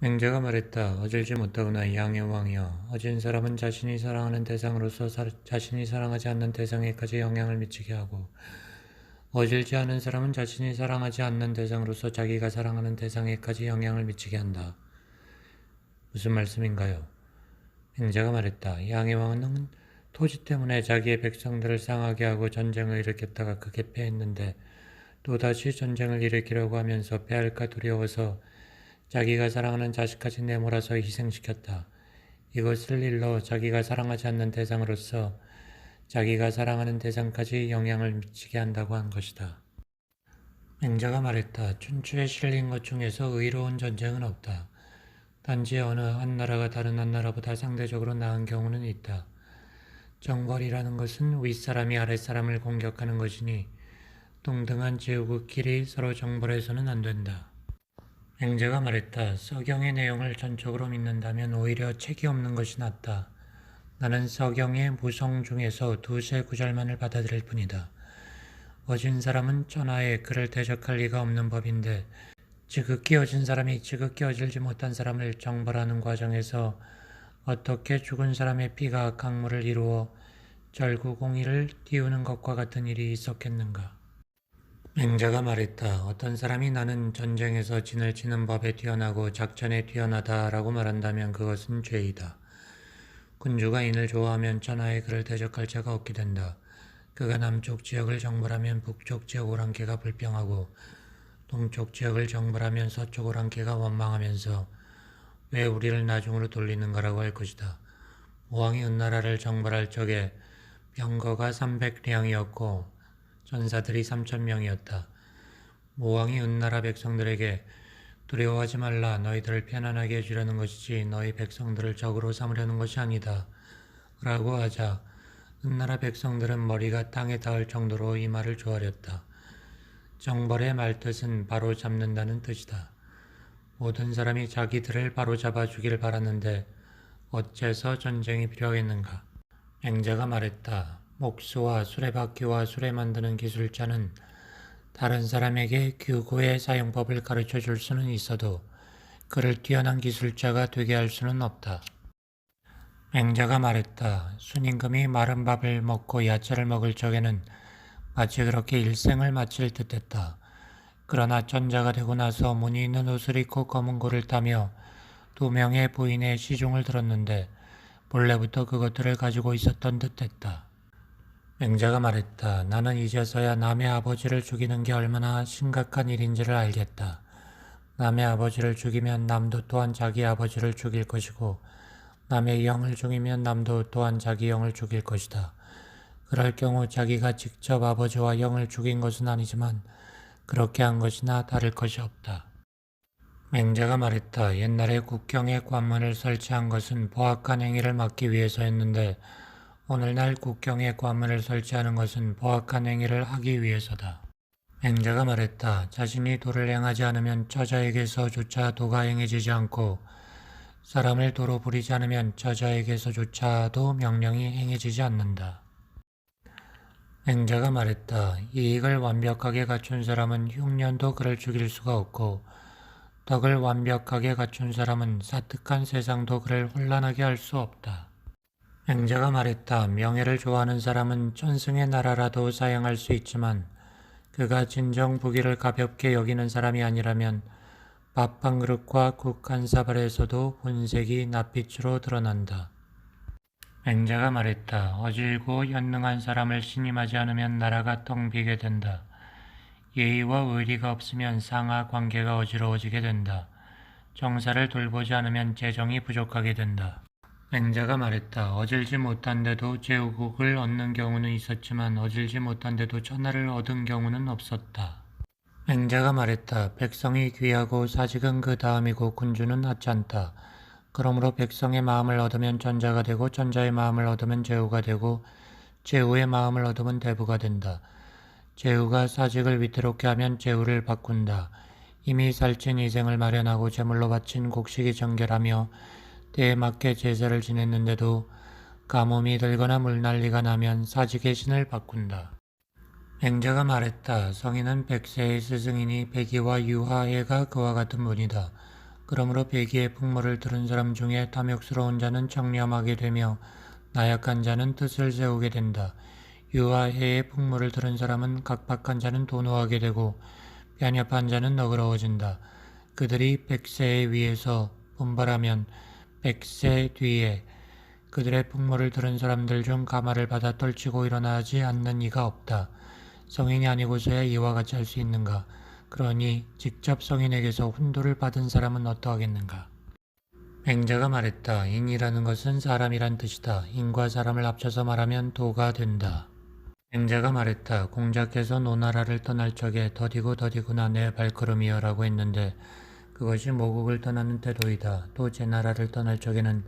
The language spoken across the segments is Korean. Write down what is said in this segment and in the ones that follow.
맹자가 말했다. 어질지 못하구나 양의 왕이여. 어진 사람은 자신이 사랑하는 대상으로서 사- 자신이 사랑하지 않는 대상에까지 영향을 미치게 하고 어질지 않은 사람은 자신이 사랑하지 않는 대상으로서 자기가 사랑하는 대상에까지 영향을 미치게 한다. 무슨 말씀인가요? 맹자가 말했다. 양의 왕은 토지 때문에 자기의 백성들을 상하게 하고 전쟁을 일으켰다가 크게 패했는데 또다시 전쟁을 일으키려고 하면서 패할까 두려워서 자기가 사랑하는 자식까지 내몰아서 희생시켰다. 이것을 일러 자기가 사랑하지 않는 대상으로서 자기가 사랑하는 대상까지 영향을 미치게 한다고 한 것이다. 맹자가 말했다. 춘추에 실린 것 중에서 의로운 전쟁은 없다. 단지 어느 한 나라가 다른 한 나라보다 상대적으로 나은 경우는 있다. 정벌이라는 것은 윗사람이 아랫사람을 공격하는 것이니 동등한 제국끼리 서로 정벌해서는 안 된다. 맹자가 말했다. 서경의 내용을 전적으로 믿는다면 오히려 책이 없는 것이 낫다. 나는 서경의 무성 중에서 두세 구절만을 받아들일 뿐이다. 어진 사람은 천하에 그를 대적할 리가 없는 법인데 지극히 어진 사람이 지극히 어질지 못한 사람을 정벌하는 과정에서 어떻게 죽은 사람의 피가 강물을 이루어 절구공이를 띄우는 것과 같은 일이 있었겠는가? 맹자가 말했다. 어떤 사람이 나는 전쟁에서 진을 치는 법에 뛰어나고 작전에 뛰어나다라고 말한다면 그것은 죄이다. 군주가 인을 좋아하면 천하에 그를 대적할 자가 없게 된다. 그가 남쪽 지역을 정벌하면 북쪽 지역 오랑캐가 불평하고 동쪽 지역을 정벌하면 서쪽 오랑캐가 원망하면서 왜 우리를 나중으로 돌리는가라고 할 것이다. 모왕이 은나라를 정벌할 적에 병거가 300량이었고 전사들이 3천명이었다. 모왕이 은나라 백성들에게 두려워하지 말라 너희들을 편안하게 해주려는 것이지 너희 백성들을 적으로 삼으려는 것이 아니다. 라고 하자 은나라 백성들은 머리가 땅에 닿을 정도로 이 말을 좋아하렸다. 정벌의 말뜻은 바로 잡는다는 뜻이다. 모든 사람이 자기들을 바로 잡아주기를 바랐는데 어째서 전쟁이 필요하겠는가? 맹자가 말했다. 목수와 수레바퀴와 수레 만드는 기술자는 다른 사람에게 규구의 사용법을 가르쳐 줄 수는 있어도 그를 뛰어난 기술자가 되게 할 수는 없다. 맹자가 말했다. 순임금이 마른 밥을 먹고 야채를 먹을 적에는 마치 그렇게 일생을 마칠 듯했다. 그러나 전자가 되고 나서 무늬 있는 옷을 입고 검은 고를 타며 두 명의 부인의 시중을 들었는데 본래부터 그것들을 가지고 있었던 듯했다. 맹자가 말했다. 나는 이제서야 남의 아버지를 죽이는 게 얼마나 심각한 일인지를 알겠다. 남의 아버지를 죽이면 남도 또한 자기 아버지를 죽일 것이고 남의 영을 죽이면 남도 또한 자기 영을 죽일 것이다. 그럴 경우 자기가 직접 아버지와 영을 죽인 것은 아니지만 그렇게 한 것이나 다를 것이 없다. 맹자가 말했다. 옛날에 국경에 관문을 설치한 것은 보악한 행위를 막기 위해서였는데 오늘날 국경에 관문을 설치하는 것은 보악한 행위를 하기 위해서다. 맹자가 말했다. 자신이 도를 행하지 않으면 저자에게서조차 도가 행해지지 않고 사람을 도로 부리지 않으면 저자에게서조차도 명령이 행해지지 않는다. 맹자가 말했다. 이익을 완벽하게 갖춘 사람은 흉년도 그를 죽일 수가 없고 덕을 완벽하게 갖춘 사람은 사특한 세상도 그를 혼란하게 할 수 없다. 맹자가 말했다. 명예를 좋아하는 사람은 천승의 나라라도 사양할 수 있지만 그가 진정 부귀를 가볍게 여기는 사람이 아니라면 밥 한 그릇과 국 한 사발에서도 본색이 낯빛으로 드러난다. 맹자가 말했다. 어질고 현능한 사람을 신임하지 않으면 나라가 텅 비게 된다. 예의와 의리가 없으면 상하 관계가 어지러워지게 된다. 정사를 돌보지 않으면 재정이 부족하게 된다. 맹자가 말했다. 어질지 못한데도 제후국을 얻는 경우는 있었지만 어질지 못한데도 천하를 얻은 경우는 없었다. 맹자가 말했다. 백성이 귀하고 사직은 그 다음이고 군주는 하찮다. 그러므로 백성의 마음을 얻으면 전자가 되고 전자의 마음을 얻으면 제후가 되고 제후의 마음을 얻으면 대부가 된다. 제후가 사직을 위태롭게 하면 제후를 바꾼다. 이미 살찐 이생을 마련하고 제물로 바친 곡식이 정결하며 때에 맞게 제사를 지냈는데도 가뭄이 들거나 물난리가 나면 사직의 신을 바꾼다. 맹자가 말했다. 성인은 백세의 스승이니 백이와 유하애가 그와 같은 분이다. 그러므로 배기의 풍물을 들은 사람 중에 탐욕스러운 자는 청렴하게 되며 나약한 자는 뜻을 세우게 된다. 유아해의 풍물을 들은 사람은 각박한 자는 도노하게 되고 편협한 자는 너그러워진다. 그들이 백세 위에서 분발하면 백세 뒤에 그들의 풍물을 들은 사람들 중 가마를 받아 떨치고 일어나지 않는 이가 없다. 성인이 아니고서야 이와 같이 할 수 있는가? 그러니 직접 성인에게서 훈도를 받은 사람은 어떠하겠는가? 맹자가 말했다. 인이라는 것은 사람이란 뜻이다. 인과 사람을 합쳐서 말하면 도가 된다. 맹자가 말했다. 공자께서 노나라를 떠날 적에 더디고 더디구나 내 발걸음이여라고 했는데 그것이 모국을 떠나는 태도이다. 또 제 나라를 떠날 적에는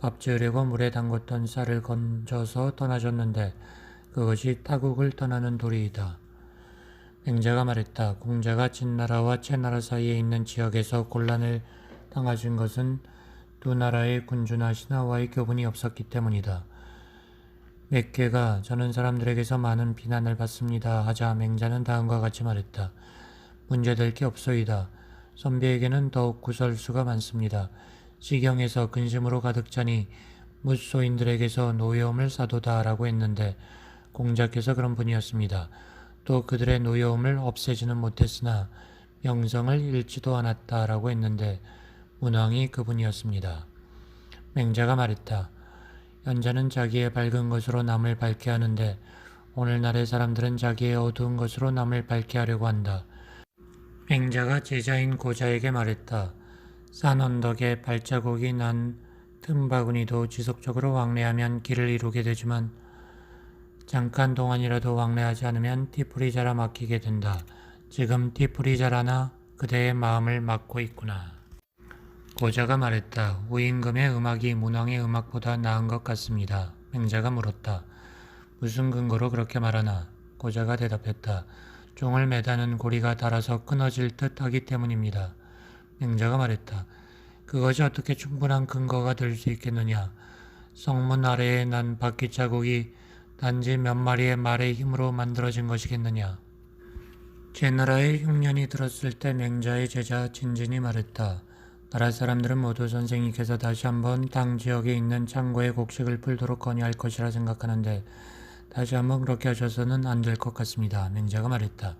밥 지으려고 물에 담궜던 쌀을 건져서 떠나줬는데 그것이 타국을 떠나는 도리이다. 맹자가 말했다. 공자가 진나라와 채나라 사이에 있는 지역에서 곤란을 당하신 것은 두 나라의 군주나 신하와의 교분이 없었기 때문이다. 맥개가 저는 사람들에게서 많은 비난을 받습니다 하자 맹자는 다음과 같이 말했다. 문제될 게 없소이다. 선비에게는 더욱 구설수가 많습니다. 시경에서 근심으로 가득 차니 무소인들에게서 노여움을 사도다라고 했는데 공자께서 그런 분이었습니다. 또 그들의 노여움을 없애지는 못했으나 명성을 잃지도 않았다라고 했는데 문왕이 그분이었습니다. 맹자가 말했다. 연자는 자기의 밝은 것으로 남을 밝게 하는데 오늘날의 사람들은 자기의 어두운 것으로 남을 밝게 하려고 한다. 맹자가 제자인 고자에게 말했다. 산 언덕에 발자국이 난 틈바구니도 지속적으로 왕래하면 길을 이루게 되지만 잠깐 동안이라도 왕래하지 않으면 티풀이 자라 막히게 된다. 지금 티풀이 자라나 그대의 마음을 막고 있구나. 고자가 말했다. 우임금의 음악이 문왕의 음악보다 나은 것 같습니다. 맹자가 물었다. 무슨 근거로 그렇게 말하나? 고자가 대답했다. 종을 매다는 고리가 닳아서 끊어질 듯 하기 때문입니다. 맹자가 말했다. 그것이 어떻게 충분한 근거가 될 수 있겠느냐? 성문 아래에 난 바퀴 자국이 단지 몇 마리의 말의 힘으로 만들어진 것이겠느냐? 제나라의 흉년이 들었을 때 맹자의 제자 진진이 말했다. 나라 사람들은 모두 선생님께서 다시 한번 당 지역에 있는 창고에 곡식을 풀도록 건의할 것이라 생각하는데 다시 한번 그렇게 하셔서는 안 될 것 같습니다. 맹자가 말했다.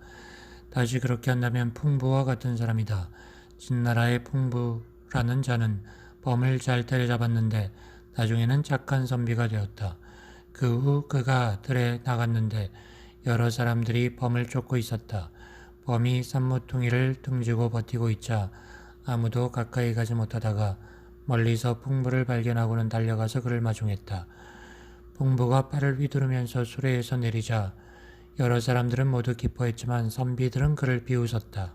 다시 그렇게 한다면 풍부와 같은 사람이다. 진나라의 풍부라는 자는 범을 잘 때려잡았는데 나중에는 착한 선비가 되었다. 그 후 그가 들에 나갔는데 여러 사람들이 범을 쫓고 있었다. 범이 산모퉁이를 등지고 버티고 있자 아무도 가까이 가지 못하다가 멀리서 풍부를 발견하고는 달려가서 그를 마중했다. 풍부가 팔을 휘두르면서 수레에서 내리자 여러 사람들은 모두 기뻐했지만 선비들은 그를 비웃었다.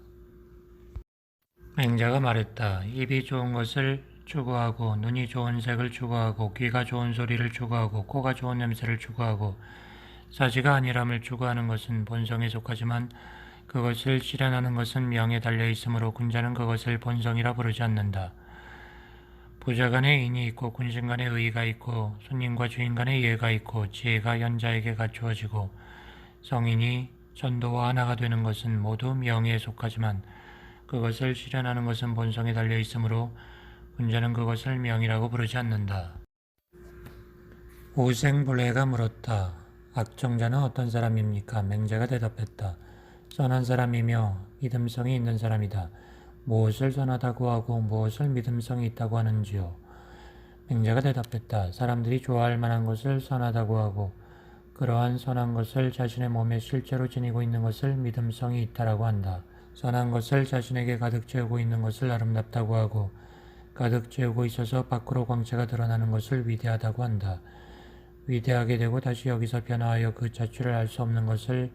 맹자가 말했다. 입이 좋은 것을 추구하고 눈이 좋은 색을 추구하고 귀가 좋은 소리를 추구하고 코가 좋은 냄새를 추구하고 사지가 아니람을 추구하는 것은 본성에 속하지만 그것을 실현하는 것은 명에 달려 있으므로 군자는 그것을 본성이라 부르지 않는다. 부자 간에 인이 있고 군신 간에 의가 있고 손님과 주인 간에 예가 있고 지혜가 연자에게 갖추어지고 성인이 전도와 하나가 되는 것은 모두 명예에 속하지만 그것을 실현하는 것은 본성에 달려 있으므로 군자는 그것을 명이라고 부르지 않는다. 오생불례가 물었다. 악정자는 어떤 사람입니까? 맹자가 대답했다. 선한 사람이며 믿음성이 있는 사람이다. 무엇을 선하다고 하고 무엇을 믿음성이 있다고 하는지요? 맹자가 대답했다. 사람들이 좋아할 만한 것을 선하다고 하고 그러한 선한 것을 자신의 몸에 실제로 지니고 있는 것을 믿음성이 있다라고 한다. 선한 것을 자신에게 가득 채우고 있는 것을 아름답다고 하고 가득 채우고 있어서 밖으로 광채가 드러나는 것을 위대하다고 한다. 위대하게 되고 다시 여기서 변화하여 그 자취를 알 수 없는 것을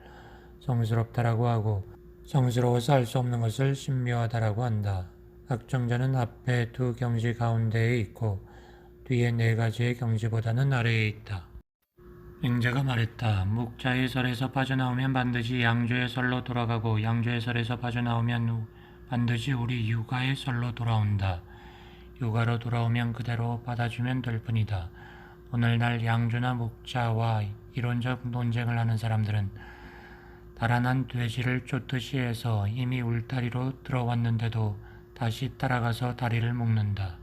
성스럽다라고 하고 성스러워서 알 수 없는 것을 신묘하다라고 한다. 악정자는 앞에 두 경지 가운데에 있고 뒤에 네 가지의 경지보다는 아래에 있다. 맹자가 말했다. 묵자의 설에서 빠져나오면 반드시 양조의 설로 돌아가고 양조의 설에서 빠져나오면 반드시 우리 육아의 설로 돌아온다. 육아로 돌아오면 그대로 받아주면 될 뿐이다. 오늘날 양조나 묵자와 이론적 논쟁을 하는 사람들은 달아난 돼지를 쫓듯이 해서 이미 울타리로 들어왔는데도 다시 따라가서 다리를 묶는다.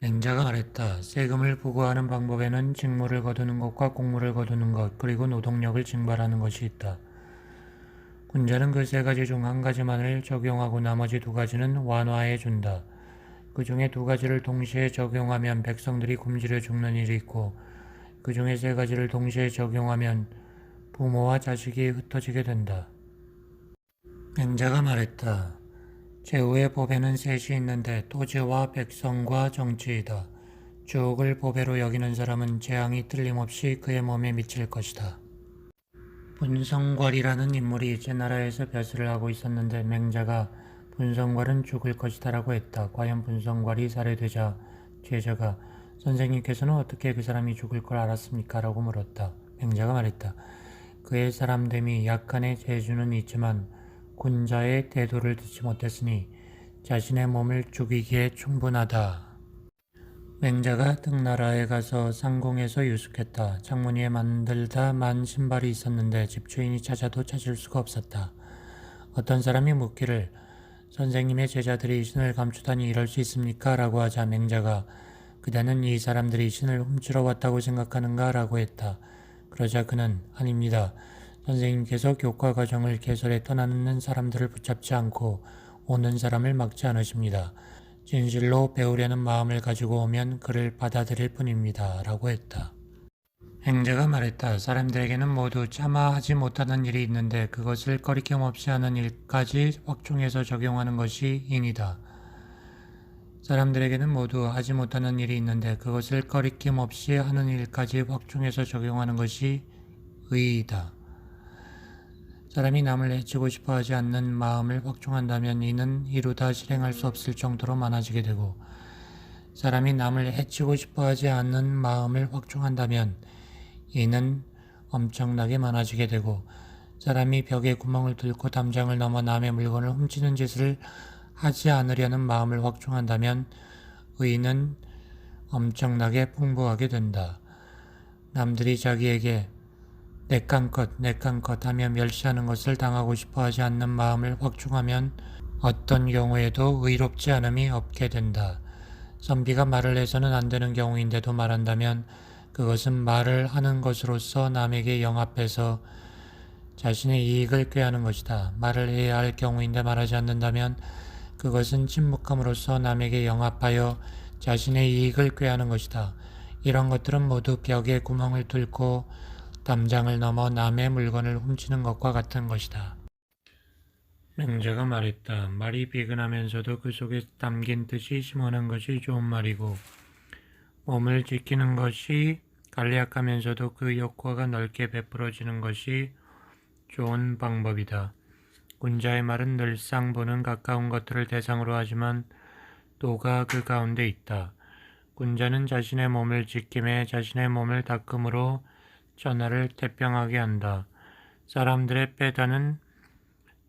맹자가 말했다. 세금을 부과하는 방법에는 직무를 거두는 것과 공무를 거두는 것, 그리고 노동력을 징발하는 것이 있다. 군자는 그 세 가지 중 한 가지만을 적용하고 나머지 두 가지는 완화해 준다. 그 중에 두 가지를 동시에 적용하면 백성들이 굶주려 죽는 일이 있고, 그 중에 세 가지를 동시에 적용하면 부모와 자식이 흩어지게 된다. 맹자가 말했다. 제후의 법에는 셋이 있는데 토지와 백성과 정치이다. 주옥을 법에로 여기는 사람은 재앙이 틀림없이 그의 몸에 미칠 것이다. 분성괄이라는 인물이 제 나라에서 벼슬을 하고 있었는데 맹자가 분성괄은 죽을 것이다 라고 했다. 과연 분성괄이 살해되자 제자가 선생님께서는 어떻게 그 사람이 죽을 걸 알았습니까? 라고 물었다. 맹자가 말했다. 그의 사람됨이 약간의 재주는 있지만 군자의 태도를 듣지 못했으니 자신의 몸을 죽이기에 충분하다. 맹자가 등나라에 가서 상공에서 유숙했다. 창문 위에 만들다 만 신발이 있었는데 집주인이 찾아도 찾을 수가 없었다. 어떤 사람이 묻기를 선생님의 제자들이 신을 감추다니 이럴 수 있습니까? 라고 하자 맹자가 그대는 이 사람들이 신을 훔치러 왔다고 생각하는가? 라고 했다. 그러자 그는 아닙니다. 선생님께서 교과 과정을 개설해 떠나는 사람들을 붙잡지 않고 오는 사람을 막지 않으십니다. 진실로 배우려는 마음을 가지고 오면 그를 받아들일 뿐입니다. 라고 했다. 행자가 말했다. 사람들에게는 모두 차마 하지 못하는 일이 있는데 그것을 거리낌 없이 하는 일까지 확충해서 적용하는 것이 인이다. 사람들에게는 모두 하지 못하는 일이 있는데 그것을 거리낌 없이 하는 일까지 확충해서 적용하는 것이 의이다. 사람이 남을 해치고 싶어 하지 않는 마음을 확충한다면 이는 이루다 실행할 수 없을 정도로 많아지게 되고 사람이 남을 해치고 싶어 하지 않는 마음을 확충한다면 이는 엄청나게 많아지게 되고 사람이 벽에 구멍을 뚫고 담장을 넘어 남의 물건을 훔치는 짓을 하지 않으려는 마음을 확충한다면 의는 엄청나게 풍부하게 된다. 남들이 자기에게 내깡것 내깡것 하며 멸시하는 것을 당하고 싶어 하지 않는 마음을 확충하면 어떤 경우에도 의롭지 않음이 없게 된다. 선비가 말을 해서는 안 되는 경우인데도 말한다면 그것은 말을 하는 것으로서 남에게 영합해서 자신의 이익을 꾀하는 것이다. 말을 해야 할 경우인데 말하지 않는다면 그것은 침묵함으로써 남에게 영합하여 자신의 이익을 꾀하는 것이다. 이런 것들은 모두 벽에 구멍을 뚫고 담장을 넘어 남의 물건을 훔치는 것과 같은 것이다. 맹자가 말했다. 말이 비근하면서도 그 속에 담긴 뜻이 심원한 것이 좋은 말이고 몸을 지키는 것이 간략하면서도 그 효과가 넓게 베풀어지는 것이 좋은 방법이다. 군자의 말은 늘상 보는 가까운 것들을 대상으로 하지만 또가 그 가운데 있다. 군자는 자신의 몸을 지킴에 자신의 몸을 닦음으로 전하를 태평하게 한다. 사람들의 빼다는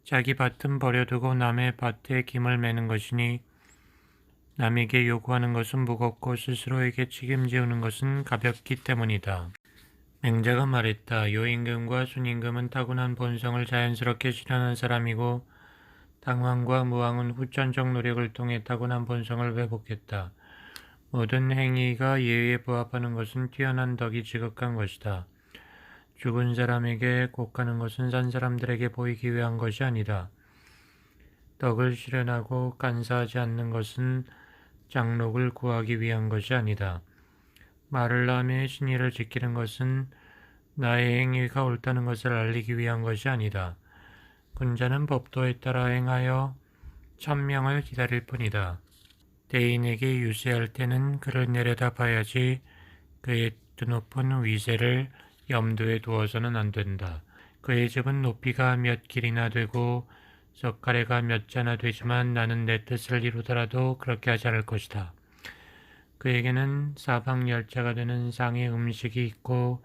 자기 밭은 버려두고 남의 밭에 김을 매는 것이니 남에게 요구하는 것은 무겁고 스스로에게 책임지우는 것은 가볍기 때문이다. 맹자가 말했다. 요임금과 순임금은 타고난 본성을 자연스럽게 실현한 사람이고 당황과 무왕은 후천적 노력을 통해 타고난 본성을 회복했다. 모든 행위가 예의에 부합하는 것은 뛰어난 덕이 지극한 것이다. 죽은 사람에게 곡하는 것은 산 사람들에게 보이기 위한 것이 아니다. 덕을 실현하고 간사하지 않는 것은 장록을 구하기 위한 것이 아니다. 말을 하며 신의를 지키는 것은 나의 행위가 옳다는 것을 알리기 위한 것이 아니다. 군자는 법도에 따라 행하여 천명을 기다릴 뿐이다. 대인에게 유세할 때는 그를 내려다 봐야지 그의 드높은 위세를 염두에 두어서는 안 된다. 그의 집은 높이가 몇 길이나 되고 젓가래가 몇 자나 되지만 나는 내 뜻을 이루더라도 그렇게 하지 않을 것이다. 그에게는 사방 열차가 되는 상의 음식이 있고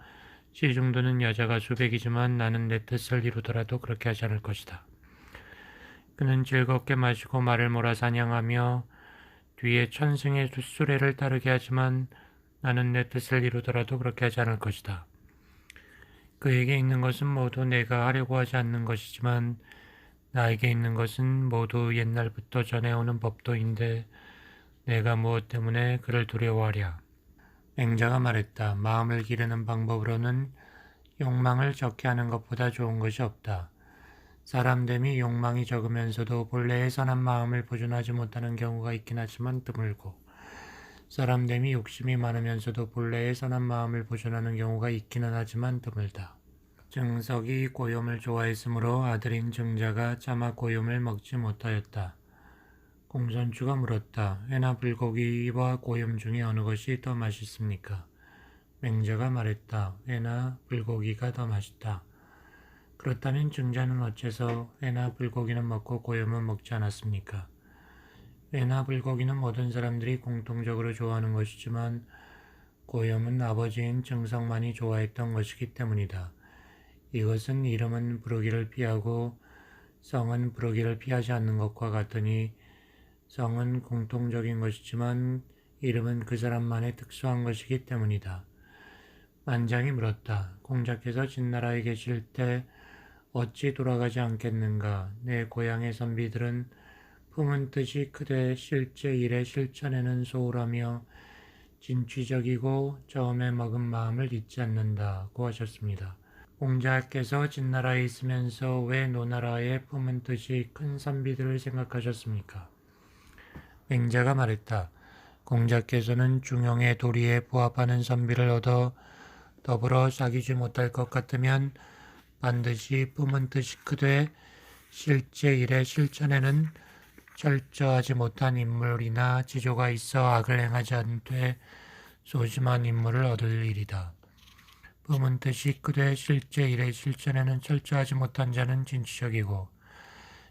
시중도는 여자가 수백이지만 나는 내 뜻을 이루더라도 그렇게 하지 않을 것이다. 그는 즐겁게 마시고 말을 몰아 사냥하며 뒤에 천승의 수레를 따르게 하지만 나는 내 뜻을 이루더라도 그렇게 하지 않을 것이다. 그에게 있는 것은 모두 내가 하려고 하지 않는 것이지만 나에게 있는 것은 모두 옛날부터 전해오는 법도인데 내가 무엇 때문에 그를 두려워하랴. 맹자가 말했다. 마음을 기르는 방법으로는 욕망을 적게 하는 것보다 좋은 것이 없다. 사람됨이 욕망이 적으면서도 본래의 선한 마음을 보존하지 못하는 경우가 있긴 하지만 드물고 사람됨이 욕심이 많으면서도 본래의 선한 마음을 보존하는 경우가 있기는 하지만 드물다. 증석이 고염을 좋아했으므로 아들인 증자가 차마 고염을 먹지 못하였다. 공손주가 물었다. 회나 불고기와 고염 중에 어느 것이 더 맛있습니까? 맹자가 말했다. 회나 불고기가 더 맛있다. 그렇다면 증자는 어째서 회나 불고기는 먹고 고염은 먹지 않았습니까? 회나 불고기는 모든 사람들이 공통적으로 좋아하는 것이지만 고염은 아버지인 증성만이 좋아했던 것이기 때문이다. 이것은 이름은 부르기를 피하고 성은 부르기를 피하지 않는 것과 같으니 성은 공통적인 것이지만 이름은 그 사람만의 특수한 것이기 때문이다. 만장이 물었다. 공자께서 진나라에 계실 때 어찌 돌아가지 않겠는가? 내 고향의 선비들은 품은 뜻이 크되 실제 일에 실천에는 소홀하며 진취적이고 처음에 먹은 마음을 잊지 않는다고 하셨습니다. 공자께서 진나라에 있으면서 왜 노나라의 품은 뜻이 큰 선비들을 생각하셨습니까? 맹자가 말했다. 공자께서는 중용의 도리에 부합하는 선비를 얻어 더불어 사귀지 못할 것 같으면 반드시 품은 뜻이 크되 실제 일의 실천에는 철저하지 못한 인물이나 지조가 있어 악을 행하지 않되 소심한 인물을 얻을 일이다. 품은 뜻이 크되 실제 일의 실천에는 철저하지 못한 자는 진취적이고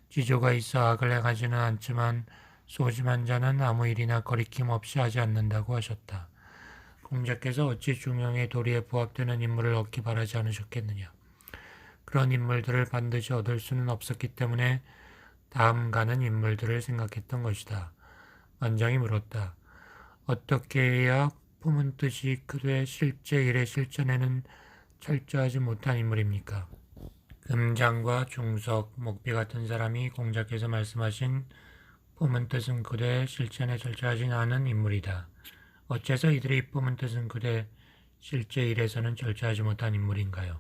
지조가 있어 악을 행하지는 않지만 소심한 자는 아무 일이나 거리낌 없이 하지 않는다고 하셨다. 공자께서 어찌 중용의 도리에 부합되는 인물을 얻기 바라지 않으셨겠느냐. 그런 인물들을 반드시 얻을 수는 없었기 때문에 다음 가는 인물들을 생각했던 것이다. 만장이 물었다. 어떻게 해야 품은 뜻이 크되 실제 일의 실천에는 철저하지 못한 인물입니까? 금장과 중석, 목비 같은 사람이 공자께서 말씀하신 품은 뜻은 그대 실천에 절차하지 않은 인물이다. 어째서 이들이 품은 뜻은 그대 실제 일에서는 절차하지 못한 인물인가요?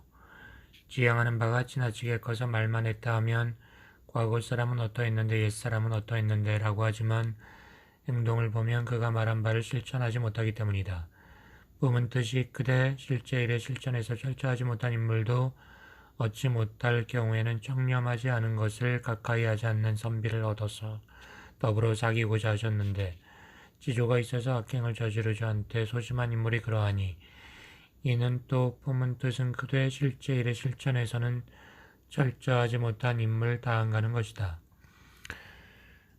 지향하는 바가 지나치게 커서 말만 했다 하면 과거 사람은 어떠했는데 옛 사람은 어떠했는데 라고 하지만 행동을 보면 그가 말한 바를 실천하지 못하기 때문이다. 품은 뜻이 그대 실제 일에 실천해서 철저하지 못한 인물도 얻지 못할 경우에는 청렴하지 않은 것을 가까이 하지 않는 선비를 얻어서 더불어 사귀고자 하셨는데 지조가 있어서 악행을 저지르지 않되 소심한 인물이 그러하니 이는 또 품은 뜻은 그대 실제 일의 실천에서는 철저하지 못한 인물 다한가는 것이다.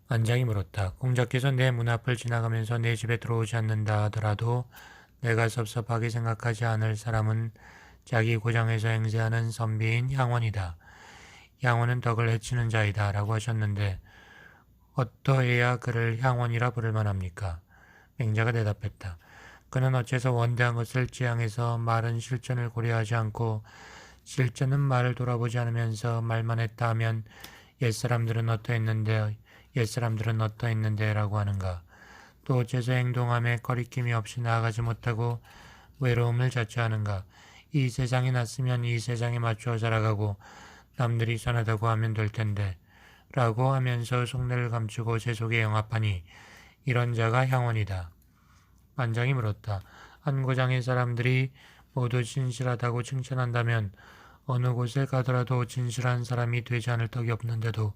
안장이 물었다. 공자께서 내 문 앞을 지나가면서 내 집에 들어오지 않는다 하더라도 내가 섭섭하게 생각하지 않을 사람은 자기 고장에서 행세하는 선비인 양원이다. 양원은 덕을 해치는 자이다. 라고 하셨는데 어떠해야 그를 향원이라 부를 만합니까? 맹자가 대답했다. 그는 어째서 원대한 것을 지향해서 말은 실천을 고려하지 않고 실천은 말을 돌아보지 않으면서 말만 했다 하면 옛사람들은 어떠했는데 옛사람들은 어떠했는데 라고 하는가. 또 어째서 행동함에 거리낌이 없이 나아가지 못하고 외로움을 자처하는가. 이 세상에 났으면 이 세상에 맞추어 살아가고 남들이 선하다고 하면 될 텐데 라고 하면서 속내를 감추고 제 속에 영합하니 이런 자가 향원이다. 만장이 물었다. 한 고장의 사람들이 모두 진실하다고 칭찬한다면 어느 곳에 가더라도 진실한 사람이 되지 않을 떡이 없는데도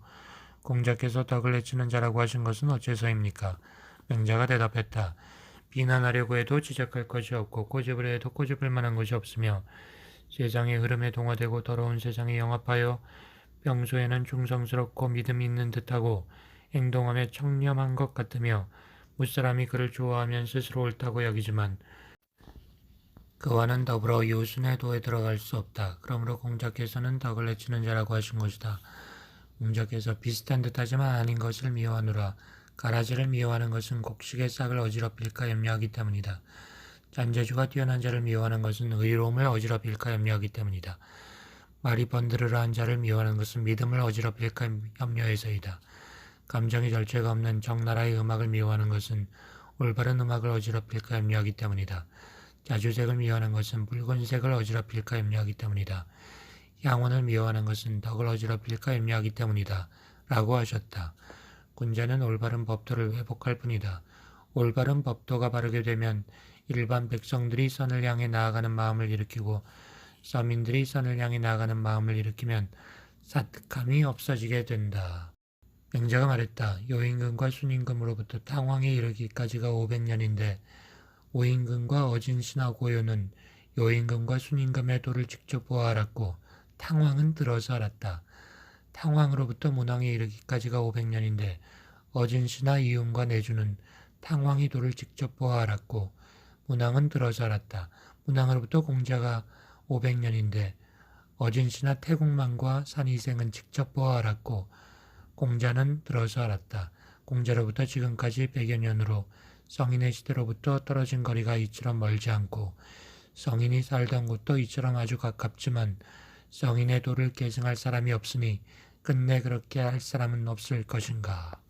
공자께서 덕을 내치는 자라고 하신 것은 어째서입니까? 명자가 대답했다. 비난하려고 해도 지적할 것이 없고 꼬집을 해도 꼬집을 만한 것이 없으며 세상의 흐름에 동화되고 더러운 세상에 영합하여 평소에는 중성스럽고 믿음이 있는 듯하고 행동함에 청렴한 것 같으며 무사람이 그를 좋아하면 스스로 옳다고 여기지만 그와는 더불어 요순의 도에 들어갈 수 없다. 그러므로 공자께서는 덕을 내치는 자라고 하신 것이다. 공자께서 비슷한 듯하지만 아닌 것을 미워하노라. 가라지를 미워하는 것은 곡식의 싹을 어지럽힐까 염려하기 때문이다. 잔재주가 뛰어난 자를 미워하는 것은 의로움을 어지럽힐까 염려하기 때문이다. 말이 번드르르한 자를 미워하는 것은 믿음을 어지럽힐까 염려해서이다. 감정의 절제가 없는 적나라의 음악을 미워하는 것은 올바른 음악을 어지럽힐까 염려하기 때문이다. 자주색을 미워하는 것은 붉은색을 어지럽힐까 염려하기 때문이다. 양원을 미워하는 것은 덕을 어지럽힐까 염려하기 때문이다. 라고 하셨다. 군자는 올바른 법도를 회복할 뿐이다. 올바른 법도가 바르게 되면 일반 백성들이 선을 향해 나아가는 마음을 일으키고 서민들이 선을 향해 나아가는 마음을 일으키면 사특함이 없어지게 된다. 명자가 말했다. 요임금과 순임금으로부터 탕왕에 이르기까지가 500년인데 오임금과 어진신하 고요는 요임금과 순임금의 도를 직접 보아 알았고 탕왕은 들어서 알았다. 탕왕으로부터 문왕에 이르기까지가 500년인데 어진신하 이윤과 내주는 탕왕이 도를 직접 보아 알았고 문왕은 들어서 알았다. 문왕으로부터 공자가 500년인데 어진신하 태국만과 산이생은 직접 보아 알았고 공자는 들어서 알았다. 공자로부터 지금까지 100여 년으로 성인의 시대로부터 떨어진 거리가 이처럼 멀지 않고 성인이 살던 곳도 이처럼 아주 가깝지만 성인의 도를 계승할 사람이 없으니 끝내 그렇게 할 사람은 없을 것인가.